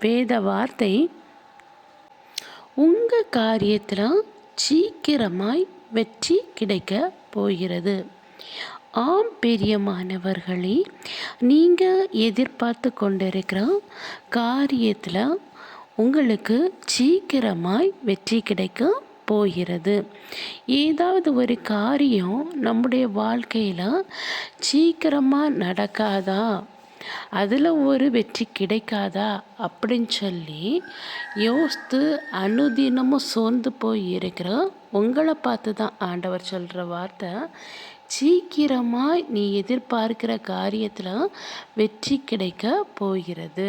வேத வார்த்தை உங்கள் காரியத்தில் சீக்கிரமாய் வெற்றி கிடைக்க போகிறது. ஆம் பெரியமானவர்களே நீங்கள் எதிர்பார்த்து கொண்டிருக்கிற காரியத்தில் உங்களுக்கு சீக்கிரமாய் வெற்றி கிடைக்க போகிறது. ஏதாவது ஒரு காரியம் நம்முடைய வாழ்க்கையில் சீக்கிரமாக நடக்காதா? அதில் ஒரு வெற்றி கிடைக்காதா அப்படின்னு சொல்லி யோசித்து அனுதினமும் சோர்ந்து போய் இருக்கிற உங்களை பார்த்து தான் ஆண்டவர் சொல்கிற வார்த்தை. சீக்கிரமாக நீ எதிர்பார்க்கிற காரியத்தில் வெற்றி கிடைக்க போகிறது.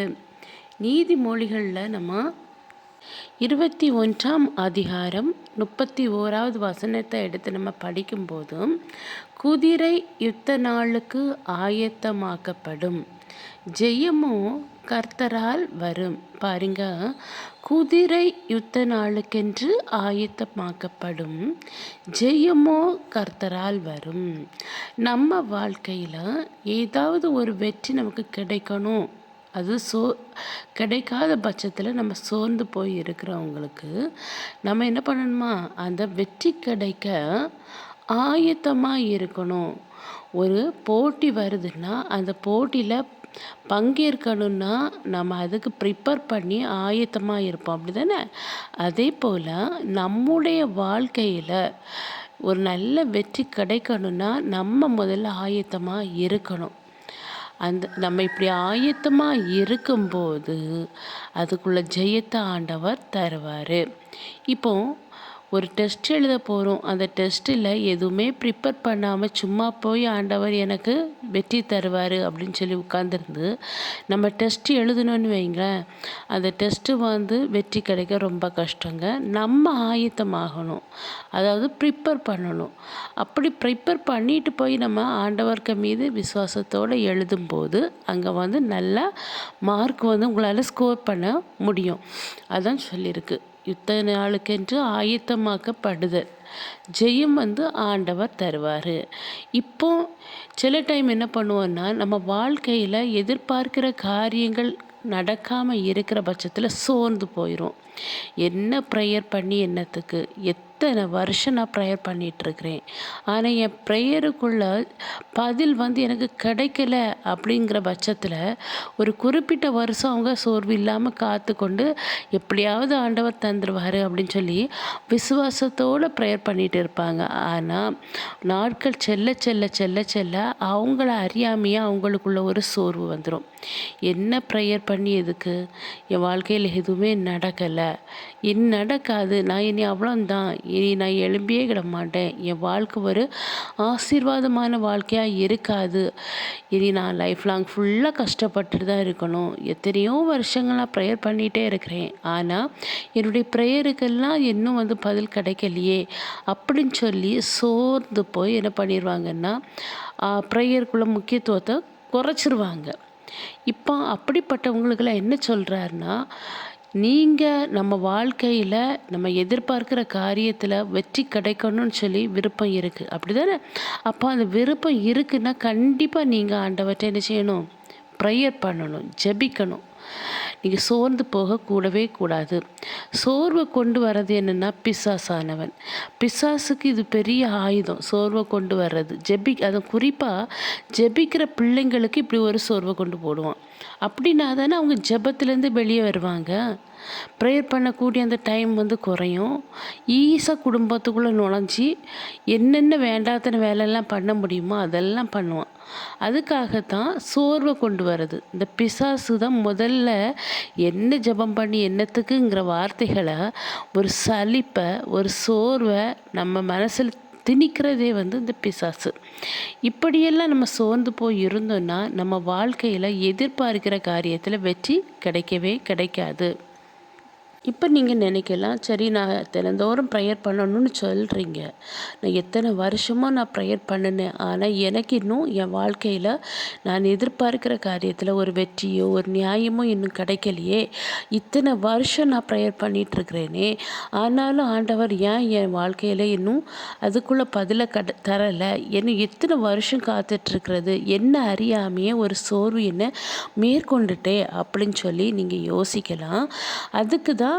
நீதிமொழிகளில் நம்ம இருபத்தி ஒன்றாம் அதிகாரம் முப்பத்தி ஓராவது வசனத்தை எடுத்து நம்ம படிக்கும்போதும் குதிரை யுத்த நாளுக்கு ஆயத்தமாக்கப்படும். ஜெயமும் கர்த்தரால் வரும். பாருங்க குதிரை யுத்த நாளுக்கென்று ஆயத்தமாக்கப்படும். ஜெயமோ கர்த்தரால் வரும். நம்ம வாழ்க்கையில் ஏதாவது ஒரு வெற்றி நமக்கு கிடைக்கணும். அது சோ கிடைக்காத பட்சத்தில் நம்ம சோர்ந்து போய் இருக்கிறவங்களுக்கு நம்ம என்ன பண்ணணுமா? அந்த வெற்றி கிடைக்க ஆயத்தமாக இருக்கணும். ஒரு போட்டி வருதுன்னா அந்த போட்டியில் பங்கேற்கணும்னா நம்ம அதுக்கு ப்ரிப்பேர் பண்ணி ஆயத்தமாக இருப்போம். அப்படி தானே அதே போல் நம்முடைய வாழ்க்கையில் ஒரு நல்ல வெற்றி கிடைக்கணும்னா நம்ம முதல்ல ஆயத்தமாக இருக்கணும். அந்த நம்ம இப்படி ஆயத்தமாக இருக்கும்போது அதுக்குள்ள ஜெயத்தை ஆண்டவர் தருவார். இப்போது ஒரு டெஸ்ட் எழுத போகிறோம் அந்த டெஸ்ட்டில் எதுவுமே ப்ரிப்பேர் பண்ணாமல் சும்மா போய் ஆண்டவர் எனக்கு வெற்றி தருவார் அப்படின்னு சொல்லி உட்காந்துருந்து நம்ம டெஸ்ட் எழுதணும்னு வைங்களேன். அந்த டெஸ்ட்டு வந்து வெற்றி கிடைக்க ரொம்ப கஷ்டங்க. நம்ம ஆயத்தமாகணும். அதாவது ப்ரிப்பேர் பண்ணணும். அப்படி ப்ரிப்பேர் பண்ணிட்டு போய் நம்ம ஆண்டவர்க்கு மீது விசுவாசத்தோடு எழுதும்போது அங்கே வந்து நல்லா மார்க் வந்து உங்களால் ஸ்கோர் பண்ண முடியும். அதான் சொல்லியிருக்கு. யுத்த நாளுக்கென்று ஆயத்தமாக்கப்படுதல். ஜெயம் வந்து ஆண்டவர் தருவார். இப்போ சில டைம் என்ன பண்ணுவோன்னா நம்ம வாழ்க்கையில் எதிர்பார்க்கிற காரியங்கள் நடக்காமல் இருக்கிற பட்சத்தில் சோர்ந்து போயிடும் என்ன ப்ரேயர் பண்ணி என்னத்துக்கு? எத் எத்தனை வருஷம் நான் ப்ரேயர் பண்ணிகிட்ருக்கிறேன் ஆனால் என் ப்ரேயருக்குள்ள பதில் வந்து எனக்கு கிடைக்கல அப்படிங்கிற பட்சத்தில் ஒரு குறிப்பிட்ட வருஷம் அவங்க சோர்வு இல்லாமல் காத்து கொண்டு எப்படியாவது ஆண்டவர் தந்துடுவார் அப்படின்னு சொல்லி விசுவாசத்தோடு ப்ரேயர் பண்ணிகிட்டு இருப்பாங்க ஆனால் நாட்கள் செல்ல செல்ல செல்ல செல்ல அவங்கள அறியாமையாக அவங்களுக்குள்ள ஒரு சோர்வு வந்துடும் என்ன ப்ரேயர் பண்ணி எதுக்கு? என் வாழ்க்கையில் எதுவுமே நடக்கலை. என் நடக்காது. நான் இனி அவ்வளோந்தான் இனி நான் எழும்பியே கிட மாட்டேன் என் வாழ்க்கை ஒரு ஆசீர்வாதமான வாழ்க்கையாக இருக்காது. இனி நான் லைஃப் லாங் ஃபுல்லாக கஷ்டப்பட்டுட்டு தான் இருக்கணும். எத்தனையோ வருஷங்கள் நான் ப்ரேயர் பண்ணிகிட்டே இருக்கிறேன். ஆனால் என்னுடைய ப்ரேயருக்கெல்லாம் இன்னும் வந்து பதில் கிடைக்கலையே. அப்படின்னு சொல்லி சோர்ந்து போய் என்ன பண்ணிடுவாங்கன்னா ப்ரேயருக்குள்ள முக்கியத்துவத்தை குறைச்சிருவாங்க. இப்போ அப்படிப்பட்டவங்களுக்கெல்லாம் என்ன சொல்கிறாருன்னா நீங்கள் நம்ம வாழ்க்கையில் நம்ம எதிர்பார்க்குற காரியத்தில் வெற்றி கிடைக்கணும்னு சொல்லி விருப்பம் இருக்குது அப்படி தானே அப்போ அந்த விருப்பம் இருக்குன்னா கண்டிப்பாக நீங்கள் ஆண்டவற்றை என்ன செய்யணும்? ப்ரேயர் பண்ணணும் ஜெபிக்கணும். நீங்கள் சோர்ந்து போக கூடவே கூடாது. சோர்வை கொண்டு வர்றது என்னென்னா பிசாசானவன். பிசாசுக்கு இது பெரிய ஆயுதம் சோர்வை கொண்டு வர்றது. ஜெபி அதை குறிப்பாக ஜெபிக்கிற பிள்ளைங்களுக்கு இப்படி ஒரு சோர்வை கொண்டு போடுவான். அப்படின்னா தானே அவங்க ஜெபத்துலேருந்து வெளியே வருவாங்க. ப்ரேயர் பண்ணக்கூடிய அந்த டைம் வந்து குறையும். ஈஸாக குடும்பத்துக்குள்ளே நுழைஞ்சி என்னென்ன வேண்டாத்தன வேலையெல்லாம் பண்ண முடியுமோ அதெல்லாம் பண்ணுவான். அதுக்காகத்தான் சோர்வை கொண்டு வர்றது. இந்த பிசாசு தான் முதல்ல என்ன ஜபம் பண்ணி என்னத்துக்குங்கிற வார்த்தைகளை ஒரு சலிப்பை ஒரு சோர்வை நம்ம மனசில் திணிக்கிறதே வந்து இந்த பிசாசு. இப்படியெல்லாம் நம்ம சோர்ந்து போய் இருந்தோம்னா நம்ம வாழ்க்கையில் எதிர்பார்க்கிற காரியத்தில் வெற்றி கிடைக்கவே கிடைக்காது. இப்போ நீங்கள் நினைக்கலாம் சரி நான் தினந்தோறும் ப்ரேயர் பண்ணணும்னு சொல்கிறீங்க நான் எத்தனை வருஷமாக நான் ப்ரேயர் பண்ணினேன். ஆனால் எனக்கு இன்னும் என் வாழ்க்கையில் நான் எதிர்பார்க்கிற காரியத்தில் ஒரு வெற்றியோ ஒரு நியாயமோ இன்னும் கிடைக்கலையே. இத்தனை வருஷம் நான் ப்ரேயர் பண்ணிகிட்ருக்கிறேனே ஆனாலும் ஆண்டவர் ஏன் என் வாழ்க்கையில் இன்னும் அதுக்குள்ளே பதிலை கட தரலை? இன்னும் எத்தனை வருஷம் காத்துட்ருக்கிறது என்ன அறியாமையே ஒரு சோர்வு என்ன மேற்கொண்டுட்டே அப்படின்னு சொல்லி நீங்கள் யோசிக்கலாம். அதுக்கு தான்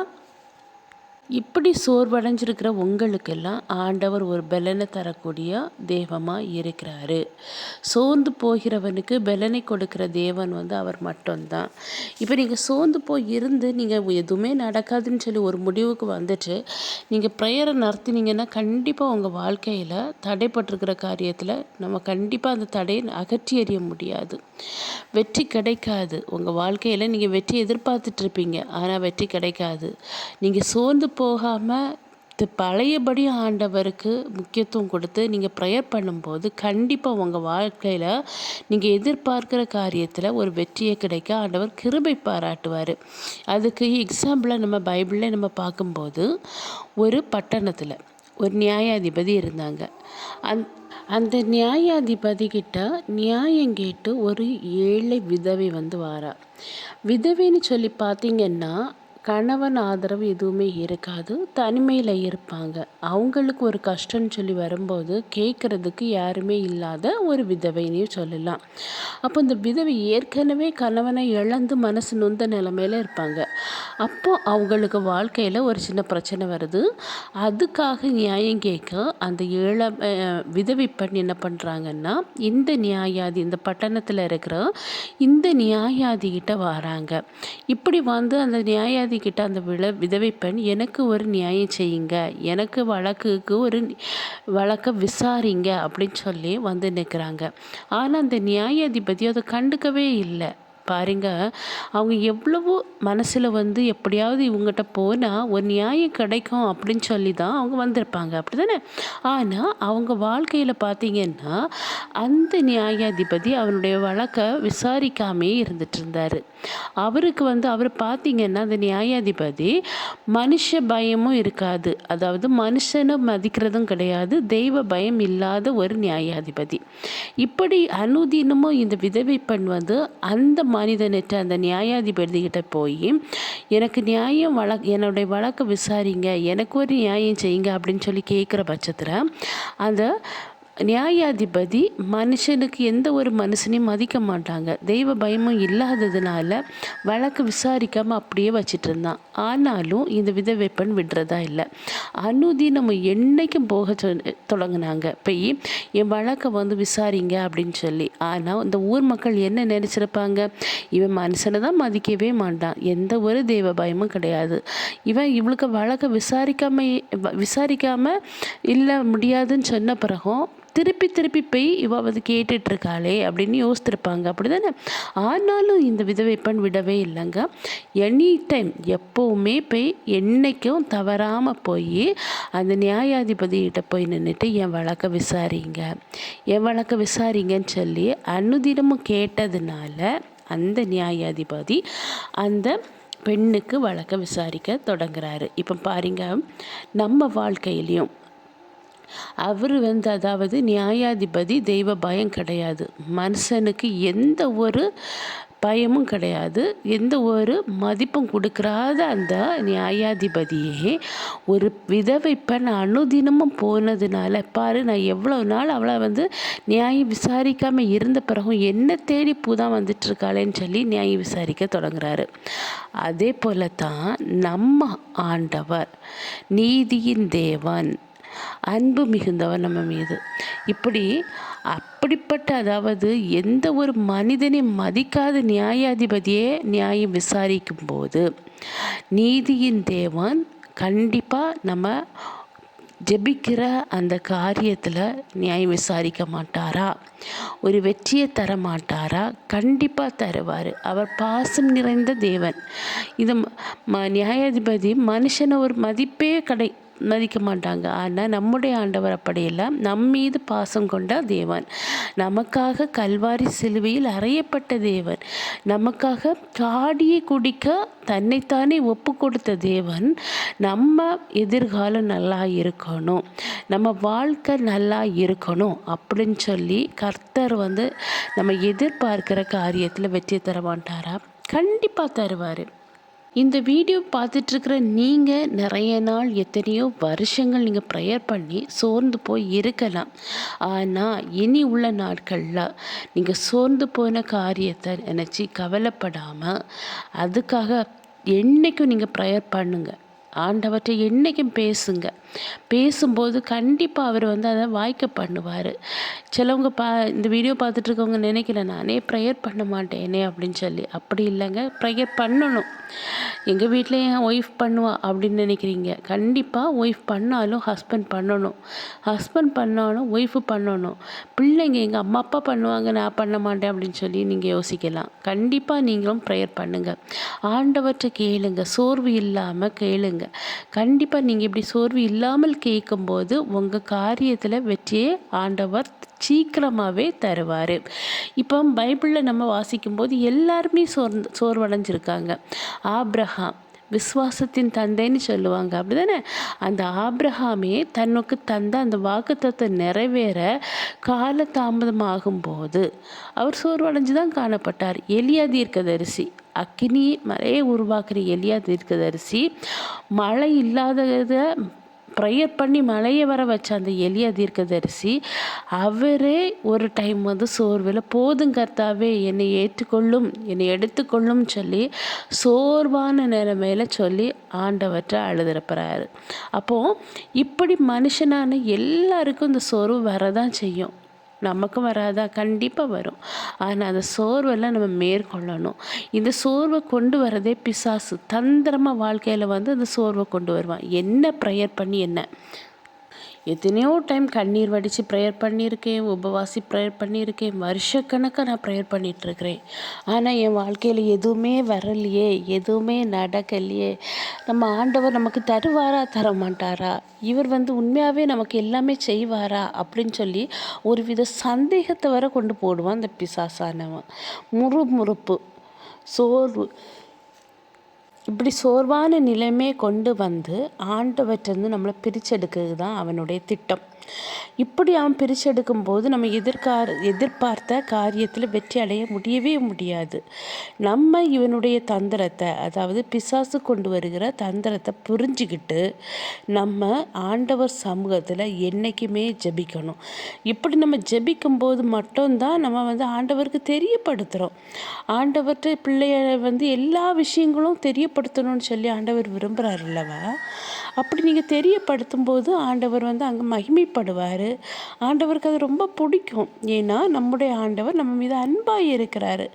இப்படி சோர்வடைஞ்சிருக்கிற உங்களுக்கெல்லாம் ஆண்டவர் ஒரு பலனை தரக்கூடிய தெய்வமாக இருக்கிறாரு. சோர்ந்து போகிறவனுக்கு பலனை கொடுக்குற தேவன் வந்து அவர் மட்டும்தான். இப்போ நீங்கள் சோர்ந்து போய் இருந்து நீங்கள் எதுவுமே நடக்காதுன்னு சொல்லி ஒரு முடிவுக்கு வந்துட்டு நீங்கள் ப்ரேயரை நடத்தினீங்கன்னா கண்டிப்பாக உங்கள் வாழ்க்கையில் தடைப்பட்டிருக்கிற காரியத்தில் நம்ம கண்டிப்பாக அந்த தடையை அகற்றி எறிய முடியாது. வெற்றி கிடைக்காது. உங்கள் வாழ்க்கையில் நீங்கள் வெற்றி எதிர்பார்த்துட்ருப்பீங்க ஆனால் வெற்றி கிடைக்காது. நீங்கள் சோர்ந்து போகாமல் பழையபடி ஆண்டவருக்கு முக்கியத்துவம் கொடுத்து நீங்கள் ப்ரேயர் பண்ணும்போது கண்டிப்பாக உங்கள் வாழ்க்கையில் நீங்கள் எதிர்பார்க்குற காரியத்தில் ஒரு வெற்றியை கிடைக்க ஆண்டவர் கிருபை பாராட்டுவார். அதுக்கு எக்ஸாம்பிளாக நம்ம பைபிளில் நம்ம பார்க்கும்போது ஒரு பட்டணத்தில் ஒரு நியாயாதிபதி இருந்தாங்க. அந் அந்த நியாயாதிபதி கிட்ட நியாயம் கேட்டு ஒரு ஏழை விதவை வந்து வாரா. விதவைன்னு சொல்லி பார்த்தீங்கன்னா கணவன் ஆதரவு எதுவுமே இருக்காது. தனிமையில் இருப்பாங்க. அவங்களுக்கு ஒரு கஷ்டம்னு சொல்லி வரும்போது கேட்குறதுக்கு யாருமே இல்லாத ஒரு விதவைன்னு சொல்லலாம். அப்போ இந்த விதவை ஏற்கனவே கணவனை இழந்து மனசு நொந்த நிலமையில இருப்பாங்க. அப்போ அவங்களுக்கு வாழ்க்கையில் ஒரு சின்ன பிரச்சனை வருது. அதுக்காக நியாயம் கேட்க அந்த இள விதவை பெண் என்ன பண்ணுறாங்கன்னா இந்த நியாயாதி இந்த பட்டணத்தில் இருக்கிற இந்த நியாயாதிகிட்ட வராங்க. இப்படி வந்து அந்த நியாயாதி நீதிபதி கிட்ட அந்த விழ விதவை பெண் எனக்கு ஒரு நியாயம் செய்யுங்க. எனக்கு வழக்குக்கு ஒரு வழக்கை விசாரிங்க. அப்படின்னு சொல்லி வந்து நிற்கிறாங்க ஆனால் அந்த நியாயாதிபதி அதை கண்டுக்கவே இல்லை. பாருங்க அவங்க எவ்வளவோ மனசில் வந்து எப்படியாவது இவங்ககிட்ட போனால் ஒரு நியாயம் கிடைக்கும் அப்படின்னு சொல்லி தான் அவங்க வந்திருப்பாங்க. அப்படி தானே ஆனால் அவங்க வாழ்க்கையில் பார்த்தீங்கன்னா அந்த நியாயாதிபதி அவனுடைய வழக்கை விசாரிக்காமே இருந்துட்டு இருந்தார். அவருக்கு வந்து அவர் பார்த்தீங்கன்னா அந்த நியாயாதிபதி மனுஷ பயமும் இருக்காது. அதாவது மனுஷனை மதிக்கிறதும் கிடையாது தெய்வ பயம் இல்லாத ஒரு நியாயாதிபதி. இப்படி அனுதினமும் இந்த விதவை பெண் வந்து அந்த மனிதனிட்ட அந்த நியாயாதிபதிகிட்ட போய் எனக்கு நியாயம் வழ என்னுடைய வழக்கை விசாரிங்க எனக்கு ஒரு நியாயம் செய்யுங்க அப்படின்னு சொல்லி கேட்குற பட்சத்தில் அந்த நியாயாதிபதி மனுஷனுக்கு எந்த ஒரு மனுஷனையும் மதிக்க மாட்டாங்க. தெய்வ பயமும் இல்லாததுனால வழக்கு விசாரிக்காமல் அப்படியே வச்சிட்டு இருந்தான். ஆனாலும் இந்த விதவைப்பெண் விடுறதா இல்லை. அனுதி நம்ம என்னைக்கும் போக சொ தொடங்கினாங்க. போய் என் வழக்கை வந்து விசாரிங்க அப்படின்னு சொல்லி. ஆனால் இந்த ஊர் மக்கள் என்ன நினச்சிருப்பாங்க? இவன் மனுஷனை தான் மதிக்கவே மாட்டான். எந்த ஒரு தெய்வ பயமும் கிடையாது. இவன் இவளுக்கு வழக்கை விசாரிக்காம விசாரிக்காமல் இல்லை முடியாதுன்னு சொன்ன பிறகும் திருப்பி திருப்பி போய் இவ வந்து கேட்டுட்ருக்காளே அப்படின்னு யோசித்திருப்பாங்க. அப்படி தானே ஆனாலும் இந்த விதவை பெண் விடவே இல்லைங்க. எனி டைம் எப்போவுமே போய் என்றைக்கும் தவறாமல் போய் அந்த நியாயாதிபதிகிட்ட போய் நின்றுட்டு என் வழக்கை விசாரிங்க. என் வழக்கை விசாரிங்கன்னு சொல்லி அனுதினமும் கேட்டதுனால அந்த நியாயாதிபதி அந்த பெண்ணுக்கு வழக்க விசாரிக்க தொடங்குறாரு. இப்போ பாருங்க நம்ம வாழ்க்கையிலையும் அவர் வந்து அதாவது நியாயாதிபதி தெய்வ பயம் கிடையாது. மனுஷனுக்கு எந்த ஒரு பயமும் கிடையாது. எந்த ஒரு மதிப்பும் கொடுக்குறாத அந்த நியாயாதிபதியே ஒரு விதவை பெண் அனுதினமும் போனதுனால பாரு நான் எவ்வளோ நாள் அவளை வந்து நியாயம் விசாரிக்காமல் இருந்த பிறகும் என்ன தேடி பூதான் வந்துட்டுருக்காளேன்னு சொல்லி நியாயம் விசாரிக்க தொடங்குறாரு. அதே போல தான் நம்ம ஆண்டவர் நீதியின் தேவன் அன்பு மிகுந்தவர் நம்ம மீது. இப்படி அப்படிப்பட்ட அதாவது எந்த ஒரு மனிதனை மதிக்காத நியாயாதிபதியே நியாயம் விசாரிக்கும் போது நீதியின் தேவன் கண்டிப்பாக நம்ம ஜெபிக்கிற அந்த காரியத்தில் நியாயம் விசாரிக்க மாட்டாரா? ஒரு வெற்றியை தர மாட்டாரா? கண்டிப்பாக தருவார். அவர் பாசம் நிறைந்த தேவன். இது ம நியாயாதிபதி மனுஷனை ஒரு மதிப்பே கடை மதிக்க மாட்டாங்க. ஆனால் நம்முடைய ஆண்டவர் அப்படியெல்லாம் நம் மீது பாசம் கொண்ட தேவன். நமக்காக கல்வாரி சிலுவையில் அறையப்பட்ட தேவன். நமக்காக காடியை குடிக்க தன்னைத்தானே ஒப்பு கொடுத்த தேவன் நம்ம எதிர்காலம் நல்லா இருக்கணும். நம்ம வாழ்க்கை நல்லா இருக்கணும் அப்படின்னு சொல்லி கர்த்தர் வந்து நம்ம எதிர்பார்க்கிற காரியத்தில் வெற்றி தர மாட்டாரா? கண்டிப்பாக தருவார். இந்த வீடியோ பார்த்துட்ருக்குற நீங்கள் நிறைய நாள் எத்தனையோ வருஷங்கள் நீங்கள் ப்ரேயர் பண்ணி சோர்ந்து போய் இருக்கலாம். ஆனால் இனி உள்ள நாட்களில் நீங்கள் சோர்ந்து போன காரியத்தை நினச்சி கவலைப்படாமல் அதுக்காக என்றைக்கும் நீங்கள் ப்ரேயர் பண்ணுங்கள் ஆண்டவற்றை என்றைக்கும் பேசுங்க. பேசும்போது கண்டிப்பாக அவர் வந்து அதை வாய்க்க பண்ணுவார். சிலவங்க பா இந்த வீடியோ பார்த்துட்ருக்கவங்க நினைக்கிறேன் நானே ப்ரேயர் பண்ண மாட்டேனே அப்படின்னு சொல்லி. அப்படி இல்லைங்க. ப்ரேயர் பண்ணணும். எங்கள் வீட்டில் என் ஒய்ஃப் பண்ணுவா அப்படின்னு நினைக்கிறீங்க. கண்டிப்பாக ஒய்ஃப் பண்ணாலும் ஹஸ்பண்ட் பண்ணணும். ஹஸ்பண்ட் பண்ணாலும் ஒய்ஃபு பண்ணணும். பிள்ளைங்க எங்கள் அம்மா அப்பா பண்ணுவாங்க நான் பண்ண மாட்டேன் அப்படின்னு சொல்லி நீங்கள் யோசிக்கலாம். கண்டிப்பாக நீங்களும் ப்ரேயர் பண்ணுங்கள் ஆண்டவற்றை கேளுங்க. சோர்வு இல்லாமல் கேளுங்க. கண்டிப்பாக நீங்கள் இப்படி சோர்வு இல்லாமல் கேட்கும்போது உங்கள் காரியத்தில் வெற்றியே ஆண்டவர் சீக்கிரமாகவே தருவார். இப்போ பைபிளில் நம்ம வாசிக்கும்போது எல்லாருமே சோர்ந்து சோர்வடைஞ்சிருக்காங்க. ஆப்ரஹாம் விஸ்வாசத்தின் தந்தைன்னு சொல்லுவாங்க. அப்படி தானே அந்த ஆப்ரஹாமே தன்னுக்கு தந்த அந்த வாக்குத்தத்தை நிறைவேற கால தாமதமாகும் போது அவர் சோர்வடைஞ்சு தான் காணப்பட்டார் எளியாதீர்க்கதரிசி அக்கினி மலையை உருவாக்குற எலியா தீர்க்கதரிசி. மழை இல்லாததை ப்ரேயர் பண்ணி மலையை வர வச்ச அந்த எளிய தீர்க்கதரிசி அவரே ஒரு டைம் வந்து சோர்வில் போதும் கர்த்தாவே என்னை ஏற்றுக்கொள்ளும் என்னை எடுத்துக்கொள்ளும் சொல்லி சோர்வான நிலைமையில சொல்லி ஆண்டவற்றை அழுதுறப்புறாரு. அப்போது இப்படி மனுஷனான எல்லாருக்கும் இந்த சோர்வு வரதான் செய்யும். நமக்கும் வராதா? கண்டிப்பாக வரும். ஆனால் அந்த சோர்வெல்லாம் நம்ம மேற்கொள்ளணும். இந்த சோர்வை கொண்டு வரதே பிசாசு. தந்திரமாக வாழ்க்கையில் வந்து அந்த சோர்வை கொண்டு வருவான். என்ன ப்ரேயர் பண்ணி என்ன? எத்தனையோ டைம் கண்ணீர் வடித்து ப்ரேயர் பண்ணியிருக்கேன் உபவாசி ப்ரேயர் பண்ணியிருக்கேன் வருஷக்கணக்காக நான் ப்ரேயர் பண்ணிகிட்ருக்கிறேன் ஆனால் என் வாழ்க்கையில் எதுவுமே வரலையே எதுவுமே நடக்கலையே. நம்ம ஆண்டவர் நமக்கு தருவாரா தர மாட்டாரா இவர் வந்து உண்மையாகவே நமக்கு எல்லாமே செய்வாரா? அப்படின்னு சொல்லி ஒரு வித சந்தேகத்தை வர கொண்டு போடுவான் அந்த பிசாசானவன். முறுமுறுப்பு சோர்வு. இப்படி சோர்வான நிலைமையை கொண்டு வந்து ஆண்டவற்றிருந்து நம்மளை பிரிச்செடுக்கிறது தான் அவனுடைய திட்டம். இப்படி அவன் பிரிச்செடுக்கும் போது நம்ம எதிர்கார எதிர்பார்த்த காரியத்தில் வெற்றி அடைய முடியவே முடியாது. நம்ம இவனுடைய தந்திரத்தை அதாவது பிசாசு கொண்டு வருகிற தந்திரத்தை புரிஞ்சுக்கிட்டு நம்ம ஆண்டவர் சமூகத்தில் என்றைக்குமே ஜபிக்கணும். இப்படி நம்ம ஜபிக்கும் போது மட்டும்தான் நம்ம வந்து ஆண்டவருக்கு தெரியப்படுத்துகிறோம் ஆண்டவர்கிட்ட பிள்ளைய வந்து எல்லா விஷயங்களும் தெரியப்படுத்தணும்னு சொல்லி ஆண்டவர் விரும்புகிறார் அல்லவா? அப்படி நீங்கள் தெரியப்படுத்தும் போது ஆண்டவர் வந்து அங்கே பிரியப்படுவார் ஆண்டவருக்கு அது ரொம்ப பிடிக்கும். ஏன்னா நம்முடைய ஆண்டவர் நம்ம மீது அன்பாக இருக்கிறாரு.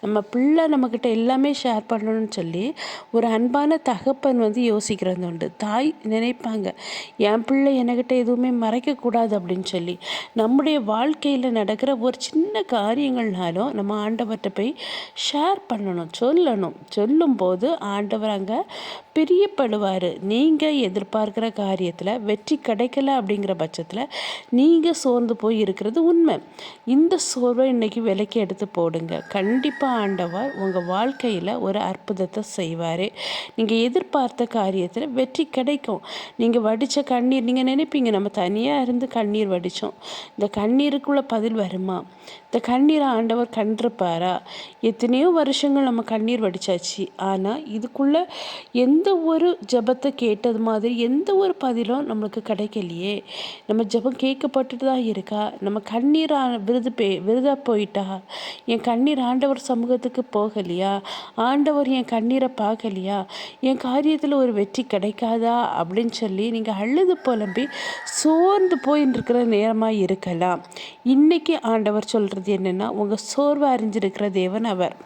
நம்ம பிள்ளை நம்மக்கிட்ட எல்லாமே ஷேர் பண்ணணும்னு சொல்லி ஒரு அன்பான தகப்பன் வந்து யோசிக்கிறது உண்டு. தாய் நினைப்பாங்க என் பிள்ளை என்கிட்ட எதுவுமே மறைக்கக்கூடாது அப்படின்னு சொல்லி. நம்முடைய வாழ்க்கையில் நடக்கிற ஒரு சின்ன காரியங்கள்னாலும் நம்ம ஆண்டவர்கிட்ட போய் ஷேர் பண்ணணும் சொல்லணும். சொல்லும்போது ஆண்டவர் அங்கே பிரியப்படுவார். நீங்கள் எதிர்பார்க்குற காரியத்தில் வெற்றி கிடைக்கல அப்படிங்கிற பட்சத்தில் நீங்கள் சோர்ந்து போய் இருக்கிறது உண்மை. இந்த சோர்வை இன்றைக்கி விலைக்கு எடுத்து போடுங்க. கண்டிப்பாக ஆண்டவர் உங்கள் வாழ்க்கையில் ஒரு அற்புதத்தை செய்வார். நீங்கள் எதிர்பார்த்த காரியத்தில் வெற்றி கிடைக்கும். நீங்கள் வடித்த கண்ணீர் நீங்கள் நினைப்பீங்க நம்ம தனியாக இருந்து கண்ணீர் வடித்தோம் இந்த கண்ணீருக்குள்ளே பதில் வருமா? இந்த கண்ணீரை ஆண்டவர் கண்டிருப்பாரா? எத்தனையோ வருஷங்கள் நம்ம கண்ணீர் வடித்தாச்சு ஆனால் இதுக்குள்ளே எந்த ஒரு ஜபத்தை கேட்டது மாதிரி எந்த ஒரு பதிலும் நம்மளுக்கு கிடைக்கலையே. நம்ம ஜபம் கேட்கப்பட்டுட்டு தான் இருக்கா? நம்ம கண்ணீர் விருது பே விருதாக போயிட்டா? என் கண்ணீர் ஆண்டவர் சமூகத்துக்கு போகலையா? ஆண்டவர் என் கண்ணீரை பார்க்கலையா? என் காரியத்தில் ஒரு வெற்றி கிடைக்காதா? அப்படின்னு சொல்லி நீங்கள் அழுது புலம்பி சோர்ந்து போயின்னு இருக்கிற நேரமாக இருக்கலாம். இன்றைக்கி ஆண்டவர் சொல்கிறது என்னென்னா உங்கள் சோர்வை அறிஞ்சிருக்கிற தேவன் அவர்.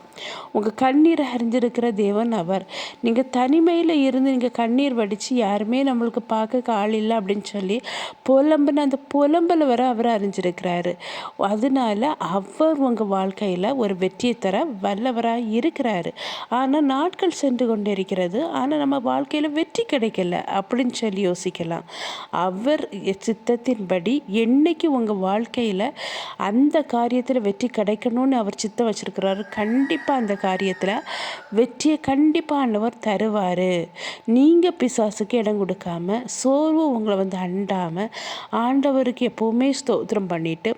உங்கள் கண்ணீரை அறிஞ்சிருக்கிற தேவன் அவர். நீங்கள் தனிமையில் இருந்து நீங்கள் கண்ணீர் வடித்து யாருமே நம்மளுக்கு பார்க்க ஆள் இல்லை அப்படின்னு சொல்லி புலம்புன அந்த புலம்பல் வர அவர் அறிஞ்சிருக்கிறாரு. அதனால அவர் உங்கள் வாழ்க்கையில் ஒரு வெற்றியை தர வல்லவராக இருக்கிறாரு. ஆனால் நாட்கள் சென்று கொண்டு இருக்கிறது. ஆனால் நம்ம வாழ்க்கையில் வெற்றி கிடைக்கல அப்படின்னு சொல்லி யோசிக்கலாம். அவர் சித்தத்தின்படி என்னைக்கு உங்கள் வாழ்க்கையில் அந்த காரியத்தை காரியத்தில் வெற்றி கிடைக்கணும்னு அவர் சித்தம் வச்சுருக்கிறாரு. கண்டிப்பாக அந்த காரியத்தில் வெற்றியை கண்டிப்பாக ஆண்டவர் தருவார். நீங்கள் பிசாசுக்கு இடம் கொடுக்காம சோர்வு உங்களை வந்து அண்டாமல் ஆண்டவருக்கு எப்போவுமே ஸ்தோத்திரம் பண்ணிவிட்டு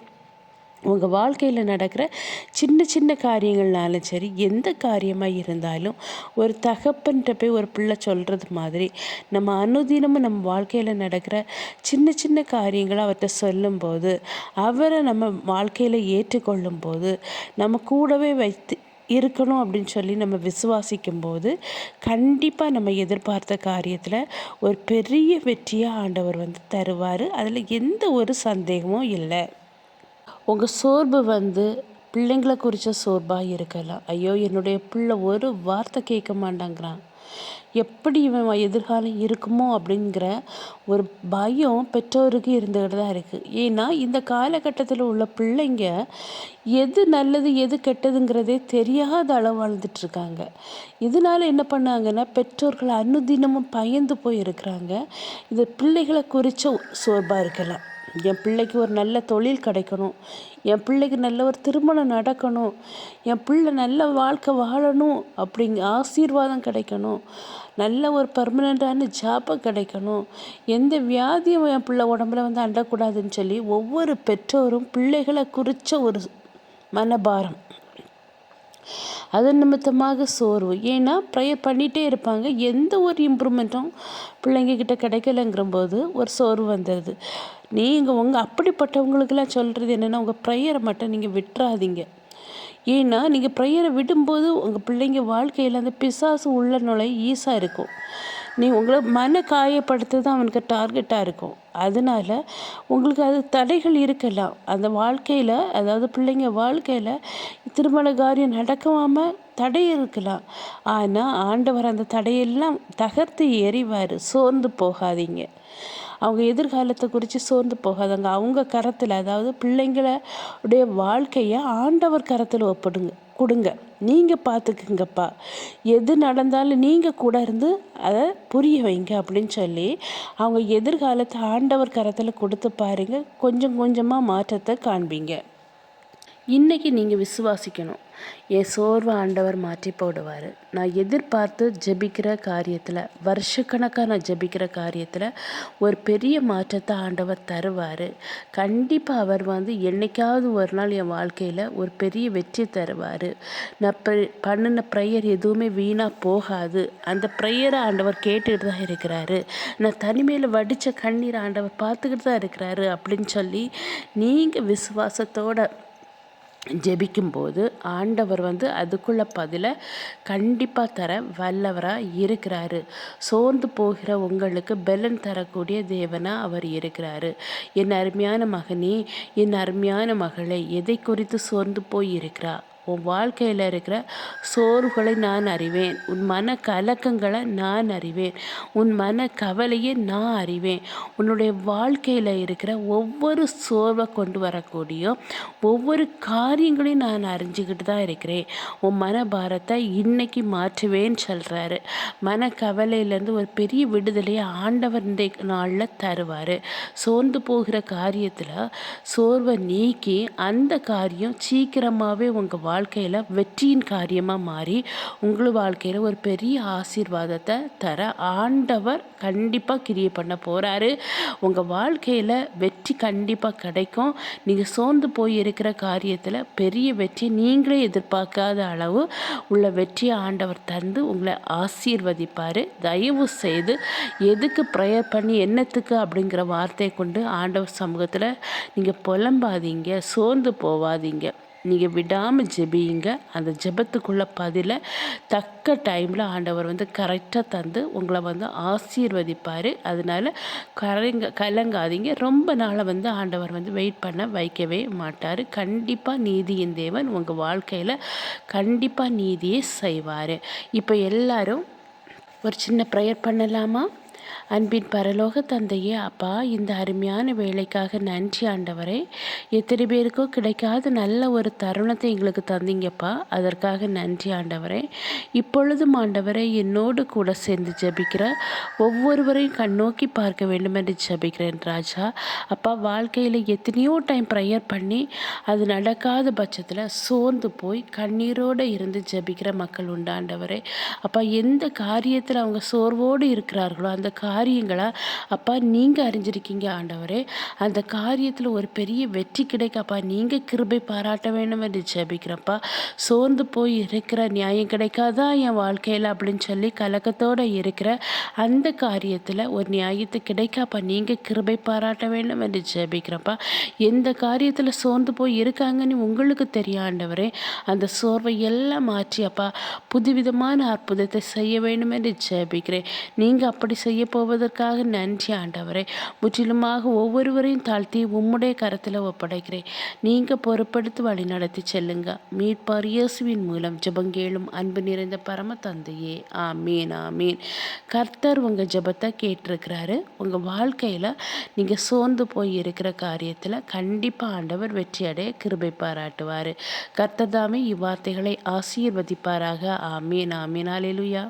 உங்கள் வாழ்க்கையில் நடக்கிற சின்ன சின்ன காரியங்கள்னாலும் சரி எந்த காரியமாக இருந்தாலும் ஒரு தகப்பன்கிட்ட போய் ஒரு பிள்ளை சொல்கிறது மாதிரி நம்ம அனுதினமும் நம்ம வாழ்க்கையில் நடக்கிற சின்ன சின்ன காரியங்களை அவர்கிட்ட சொல்லும்போது அவரை நம்ம வாழ்க்கையில் ஏற்றுக்கொள்ளும் போது நம்ம கூடவே வைத்து இருக்கணும் அப்படின்னு சொல்லி நம்ம விசுவாசிக்கும் போது கண்டிப்பாக நம்ம எதிர்பார்த்த காரியத்தில் ஒரு பெரிய வெற்றியாக ஆண்டவர் வந்து தருவார். அதில் எந்த ஒரு சந்தேகமும் இல்லை. உங்கள் சோர்வு வந்து பிள்ளைங்கள குறித்த சோர்வாக இருக்கலாம். ஐயோ என்னுடைய பிள்ளை ஒரு வார்த்தை கேட்க மாட்டாங்கிறான். எப்படி இவன் எதிர்காலம் இருக்குமோ அப்படிங்கிற ஒரு பயம் பெற்றோருக்கு இருந்துக்கிட்டு தான் இருக்குது ஏன்னா இந்த காலகட்டத்தில் உள்ள பிள்ளைங்க எது நல்லது எது கெட்டதுங்கிறதே தெரியாத அளவு வாழ்ந்துட்டுருக்காங்க இதனால என்ன பண்ணாங்கன்னா பெற்றோர்கள் அனுதினமும் பயந்து போய் இருக்கிறாங்க இது பிள்ளைகளை குறித்த சோர்வாக இருக்கலாம். என் பிள்ளைக்கு ஒரு நல்ல தொழில் கிடைக்கணும். என் பிள்ளைக்கு நல்ல ஒரு திருமணம் நடக்கணும். என் பிள்ளை நல்ல வாழ்க்கை வாழணும். அப்படிங்க ஆசீர்வாதம் கிடைக்கணும். நல்ல ஒரு பர்மனெண்ட்டான ஜாப்பு கிடைக்கணும். எந்த வியாதியும் என் பிள்ளை உடம்புல வந்து அண்டக்கூடாதுன்னு சொல்லி ஒவ்வொரு பெற்றோரும் பிள்ளைகளை குறித்த ஒரு மனபாரம் அதன் நிமித்தமாக சோர்வு. ஏன்னா ப்ரேயர் பண்ணிகிட்டே இருப்பாங்க. எந்த ஒரு இம்ப்ரூவ்மெண்ட்டும் பிள்ளைங்கக்கிட்ட கிடைக்கலங்கிற போது ஒரு சோர்வு வந்துடுது நீங்கள் உங்கள் அப்படிப்பட்டவங்களுக்கெல்லாம் சொல்கிறது என்னென்னா உங்கள் ப்ரேயரை மட்டும் நீங்கள் விட்டுறாதீங்க. ஏன்னா நீங்கள் ப்ரேயரை விடும்போது உங்கள் பிள்ளைங்க வாழ்க்கையில் அந்த பிசாசு உள்ள நுழை ஈஸாக இருக்கும். நீ உங்களை மன காயப்படுத்துறது அவனுக்கு டார்கெட்டாக இருக்கும். அதனால உங்களுக்கு அது தடைகள் இருக்கலாம். அந்த வாழ்க்கையில் அதாவது பிள்ளைங்க வாழ்க்கையில் திருமண காரியம் நடக்காமல் தடை இருக்கலாம். ஆனால் ஆண்டவர் அந்த தடையெல்லாம் தகர்த்து எறிவார். சோர்ந்து போகாதீங்க. அவங்க எதிர்காலத்தை குறித்து சோர்ந்து போகாதங்க. அவங்க கரத்தில் அதாவது பிள்ளைங்களுடைய வாழ்க்கையை ஆண்டவர் கரத்தில் ஒப்பிடுங்க கொடுங்க. நீங்கள் பார்த்துக்குங்கப்பா எது நடந்தாலும் நீங்கள் கூட இருந்து அதை புரிய வைங்க அப்படின்னு சொல்லி அவங்க எதிர்காலத்தை ஆண்டவர் கரத்தில் கொடுத்து பாருங்கள் கொஞ்சம் கொஞ்சமாக மாற்றத்தை காண்பீங்க. இன்றைக்கி நீங்கள் விசுவாசிக்கணும். என் சோர்வை ஆண்டவர் மாற்றி போடுவார். நான் எதிர்பார்த்து ஜெபிக்கிற காரியத்தில் வருஷக்கணக்காக நான் ஜெபிக்கிற காரியத்தில் ஒரு பெரிய மாற்றத்தை ஆண்டவர் தருவார். கண்டிப்பாக அவர் வந்து என்றைக்காவது ஒரு நாள் என் வாழ்க்கையில் ஒரு பெரிய வெற்றி தருவார். நான் பண்ணின ப்ரேயர் எதுவுமே வீணாக போகாது. அந்த ப்ரேயரை ஆண்டவர் கேட்டுக்கிட்டு தான் இருக்கிறாரு. நான் தனிமையில் வடித்த கண்ணீர் ஆண்டவர் பார்த்துக்கிட்டு தான் இருக்கிறாரு அப்படின்னு சொல்லி நீங்கள் விசுவாசத்தோட ஜெபிக்கும்போது ஆண்டவர் வந்து அதுக்குள்ள பதிலை கண்டிப்பாக தர வல்லவராக இருக்கிறாரு. சோர்ந்து போகிற உங்களுக்கு பெலன் தரக்கூடிய தேவனாக அவர் இருக்கிறாரு. என் அருமையான மகனே என் அருமையான மகளை எதை குறித்து சோர்ந்து போய் இருக்கிறா? உன் வாழ்க்கையில் இருக்கிற சோர்வுகளை நான் அறிவேன். உன் மன கலக்கங்களை நான் அறிவேன். உன் மன கவலையை நான் அறிவேன். உன்னுடைய வாழ்க்கையில் இருக்கிற ஒவ்வொரு சோர்வை கொண்டு வரக்கூடிய ஒவ்வொரு காரியங்களையும் நான் அறிஞ்சிக்கிட்டு தான் இருக்கிறேன். உன் மனபாரத்தை இன்னைக்கு மாற்றுவேன்னு சொல்கிறாரு மன கவலையிலேருந்து ஒரு பெரிய விடுதலையை ஆண்டவர் இந்த நாளில் தருவார். சோர்ந்து போகிற காரியத்தில் சோர்வை நீக்கி அந்த காரியம் சீக்கிரமாகவே உங்கள் வாழ் வாழ்க்கையில் வெற்றியின் காரியமாக மாறி உங்கள் வாழ்க்கையில் ஒரு பெரிய ஆசீர்வாதத்தை தர ஆண்டவர் கண்டிப்பாக கிரியை பண்ண போகிறாரு உங்கள் வாழ்க்கையில் வெற்றி கண்டிப்பாக கிடைக்கும். நீங்கள் சோர்ந்து போய் இருக்கிற காரியத்தில் பெரிய வெற்றி நீங்களே எதிர்பார்க்காத அளவு உள்ள வெற்றியை ஆண்டவர் தந்து உங்களை ஆசீர்வதிப்பார். தயவு செய்து எதுக்கு ப்ரேயர் பண்ணி என்னத்துக்கு அப்படிங்கிற வார்த்தையை கொண்டு ஆண்டவர் சமூகத்தில் நீங்கள் புலம்பாதீங்க சோர்ந்து போவாதீங்க. நீங்கள் விடாமல் ஜெபியுங்க அந்த ஜெபத்துக்குள்ள பதில தக்க டைமில் ஆண்டவர் வந்து கரெக்டாக தந்து உங்களை வந்து ஆசீர்வதிப்பார். அதனால கரைங்க கலங்காதீங்க. ரொம்ப நாளை வந்து ஆண்டவர் வந்து வெயிட் பண்ண வைக்கவே மாட்டார். கண்டிப்பாக நீதியின் தேவன் உங்கள் வாழ்க்கையில் கண்டிப்பாக நீதியை செய்வார். இப்போ எல்லாரும் ஒரு சின்ன ப்ரேயர் பண்ணலாமா? அன்பின் பரலோக தந்தையே அப்பா இந்த அருமையான வேலைக்காக நன்றி ஆண்டவரே. எத்தனை பேருக்கோ கிடைக்காத நல்ல ஒரு தருணத்தை எங்களுக்கு தந்தீங்கப்பா. அதற்காக நன்றி ஆண்டவரே. இப்பொழுதும் ஆண்டவரை என்னோடு கூட சேர்ந்து ஜபிக்கிற ஒவ்வொருவரையும் கண்ணோக்கி பார்க்க வேண்டும் என்று ஜபிக்கிறேன் ராஜா. அப்பா வாழ்க்கையில் எத்தனையோ டைம் ப்ரேயர் பண்ணி அது நடக்காத பட்சத்தில் சோர்ந்து போய் கண்ணீரோடு இருந்து ஜபிக்கிற மக்கள் உண்டாண்டவரே அப்பா எந்த காரியத்தில் அவங்க சோர்வோடு இருக்கிறார்களோ அந்த காரியங்களை அப்பா நீங்கள் அறிஞ்சிருக்கீங்க ஆண்டவரே. அந்த காரியத்தில் ஒரு பெரிய வெற்றி கிடைக்கப்பா நீங்கள் கிருபை பாராட்ட வேண்டும் என்று ஜெபிக்கிறப்பா சோர்ந்து போய் இருக்கிற நியாயம் கிடைக்காதா என் வாழ்க்கையில்? அப்படின்னு சொல்லி கலக்கத்தோடு இருக்கிற அந்த காரியத்தில் ஒரு நியாயத்தை கிடைக்காப்பா நீங்கள் கிருபை பாராட்ட வேண்டும் என்று ஜெபிக்கிறப்பா எந்த காரியத்தில் சோர்ந்து போய் இருக்காங்கன்னு உங்களுக்கு தெரியும் ஆண்டவரே. அந்த சோர்வை எல்லாம் மாற்றி அப்பா புதுவிதமான அற்புதத்தை செய்ய வேண்டும் என்று ஜெபிக்கிறேன். நீங்கள் அப்படி செய்ய போவதற்காக நன்றி ஆண்டவரே. முற்றிலுமாக ஒவ்வொருவரையும் தாழ்த்தி உம்முடைய கரத்தில் ஒப்படைக்கிறேன். நீங்கள் பொறுப்படுத்தி வழி நடத்தி செல்லுங்க. மீட்பார் இயேசுவின் மூலம் ஜபங்கேளும் அன்பு நிறைந்த பரம தந்தையே. ஆமீன் ஆமீன். கர்த்தர் உங்கள் ஜபத்தை கேட்டிருக்கிறாரு. உங்கள் வாழ்க்கையில் நீங்கள் சோர்ந்து போய் இருக்கிற காரியத்தில் கண்டிப்பாக ஆண்டவர் வெற்றி அடைய கிருபை பாராட்டுவார். கர்த்தர் தாமே இவ்வார்த்தைகளை ஆசீர்வதிப்பாராக. ஆமீன் ஆமீன். அலையிலுயா